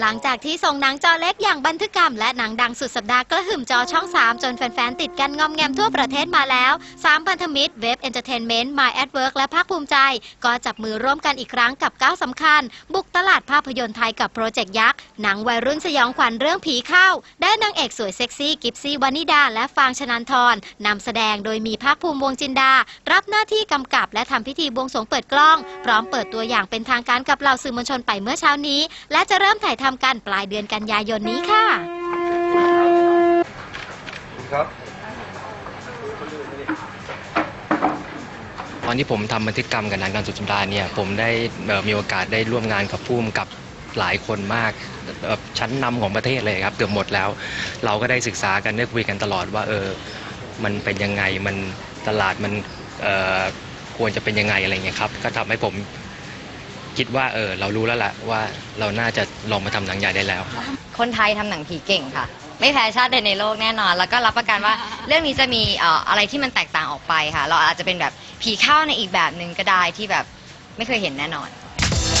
หลังจากที่ส่งหนังจอเล็กอย่างบันทึกกรรม และหนังดังสุดสัปดาห์กระหึ่มจอช่อง 3 จนแฟน ๆ ติดกันงอมแงมทั่วประเทศมาแล้ว 3 พันธมิตรเว็บเอนเตอร์เทนเมนต์ My at Work และภาคภูมิใจ ก็จับมือร่วมกันอีกครั้งกับก้าวสำคัญ บุกตลาดภาพยนตร์ไทยกับโปรเจกต์ยักษ์ หนังวัยรุ่นสยองขวัญเรื่องผีเข้า ได้นางเอกสวยเซ็กซี่กิฟซี่วานิดา และฟางชนันทรนำแสดงโดยมีภาคภูมิวงจินดา รับหน้าที่กำกับ และทำพิธีบวงสรวงเปิดกล้อง พร้อมเปิดตัวอย่างเป็นทางการกับเหล่าสื่อมวลชนไปเมื่อเช้านี้ และจะเริ่มถ่ายทำกันปลายเดือนกันยายนนี้ค่ะ ครับตอนที่ผมทำบันทึกกรรมกับหนังดังสุดสัปดาห์เนี่ยผมได้เอ่อมีโอกาสได้ร่วมงานกับผู้กำกับหลายคนมากเอ่อชั้นนำของประเทศเลยครับเกือบหมดแล้ว เราก็ได้ศึกษากันได้คุยกันตลอดว่าเออมันเป็นยังไงมันตลาดมันเอ่อควรจะเป็นยังไงอะไรเงี้ยครับก็ทำให้ผม คิดว่าเออเรารู้แล้วล่ะว่าเราน่าจะลองมาทำหนังใหญ่ได้แล้ว คนไทยทำหนังผีเก่งค่ะ ไม่แพ้ชาติใดในโลกแน่นอน แล้วก็รับประกันว่า เรื่องนี้จะมีเอ่ออะไรที่มันแตกต่างออกไปค่ะ เราอาจจะเป็นแบบผีเข้าในอีกแบบหนึ่งก็ได้ที่แบบไม่เคยเห็นแน่นอน